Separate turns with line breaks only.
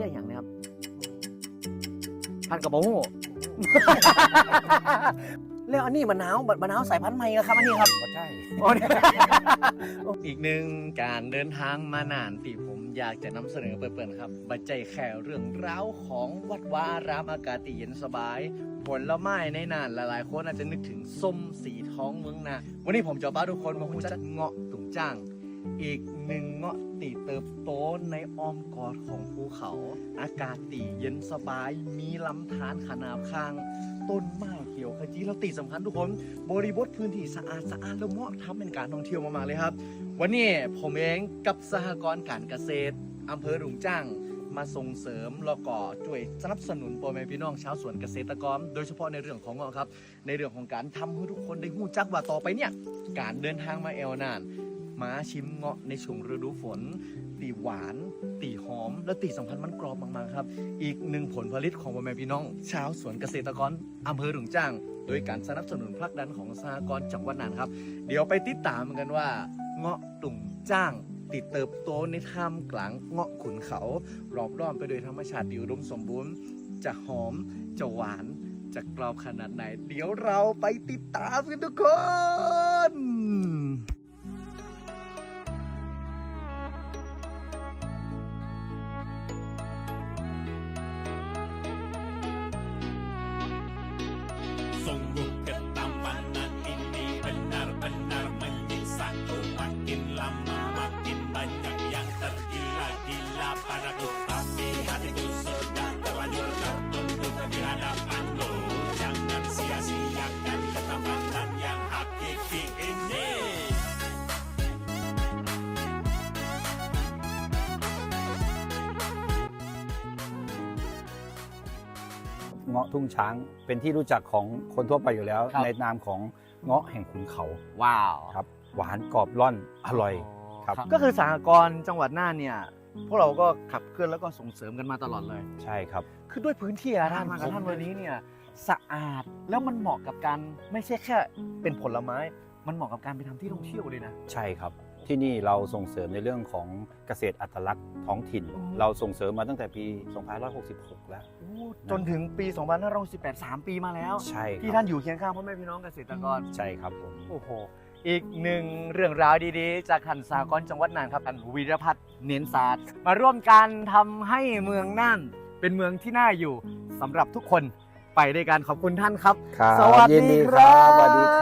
อย่างอย่างเนี้ยครับพันกับโมโหแล้วอันนี้มะนาวมะนาวสายพันธุ์ใหม่นะครับอันนี้ครับ
ก็ใช่
อ๋อเนี่ยอีกหนึ่งการเดินทางมานานที่ผมอยากจะนำเสนอเปิดๆครับ บัจใจแค่เรื่องราวของวัดวาอารามอากาศที่เย็นสบาย ผลไม้ในนานหลายๆคนอาจจะนึกถึงส้มสีท้องเมืองนาวันนี้ผมจะพาทุกคนมารู้จักเงาะตุงจ้าง อีกหนึ่งเงาะตีเติบโตในอ้อมกอดของภูเขา อากาศตีเย็นสบาย มีลำธารขนาบข้าง ต้นไม้เขียวขจีแล้วตีสำคัญทุกคน บริบทพื้นที่สะอาดสะอาดแล้วเหมาะทำเป็นการท่องเที่ยวมากๆเลยครับ วันนี้ผมเองกับสหกรณ์การเกษตรอำเภอหลุงจ้างมาส่งเสริมแล้วก็ช่วยสนับสนุนพ่อแม่พี่น้องชาวสวนเกษตรกร โดยเฉพาะในเรื่องของเงาะครับ ในเรื่องของการทำให้ทุกคนได้หู้จักว่าต่อไปเนี่ย การเดินทางมาแอลนาน มาชิมเงาะในช่วงฤดูฝน ตีหวาน ตีหอม และตีสำคัญมันกรอบมากๆครับ อีกหนึ่งผลผลิตของพ่อแม่พี่น้อง ชาวสวนเกษตรกรอำเภอหลวงจ้าง โดยการสนับสนุนผลักดันของสหกรณ์จังหวัดน่านครับ เดี๋ยวไปติดตามกันว่า เงาะตุ่งจ้างติดเติบโตในท่ามกลางเงาะขุนเขารอบล้อมไปโดยธรรมชาติที่อุดมสมบูรณ์ จะหอม จะหวาน จะกรอบขนาดไหน เดี๋ยวเราไปติดตามกันทุกคน
เงาะทุ่งช้าง เป็นที่รู้จักของคนทั่วไปอยู่แล้ว
ครับ
ในนามของเงาะแห่งขุนเขา
ว้าว
ครับ หวานกรอบร่อนอร่อย ครับ
ก็คือสหกรณ์จังหวัดน่านเนี่ยพวกเราก็ขับเคลื่อนแล้วก็ส่งเสริมกันมาตลอดเลย
ใช่ครับ
คือด้วยพื้นที่อะท่านมากับท่านวันนี้เนี่ยสะอาดแล้วมันเหมาะกับการไม่ใช่แค่เป็นผลไม้ มันเหมาะกับการไปทำที่ท่องเที่ยวเลยนะ
ใช่ครับ ที่นี่เราส่งเสริมในเรื่องของเกษตรอัตลักษณ์ท้องถิ่น
อืม
เราส่งเสริมมาตั้งแต่ปี 2566 แล้ว
โอ้จนถึงปี2518 3 ปีมาแล้ว
ใช่ค
ที่
รับ
ท่านอยู่เคียงข้างพ่อแม่พี่น้องเกษตรกร
ใช่ครับผม
โอ้โห อีกหนึ่งเรื่องราวดีๆ จากขันสากรจังหวัดน่านครับท่านวีรพัฒน์เนียนศาสตร์ มาร่วมกันทำให้เมืองน่านเป็นเมืองที่น่าอยู่สำหรับทุกคนไปด้วยกันขอบคุณท่านครับ
ครับ
สวัสดี
ยินดี
ครับ
สวัสดีครับ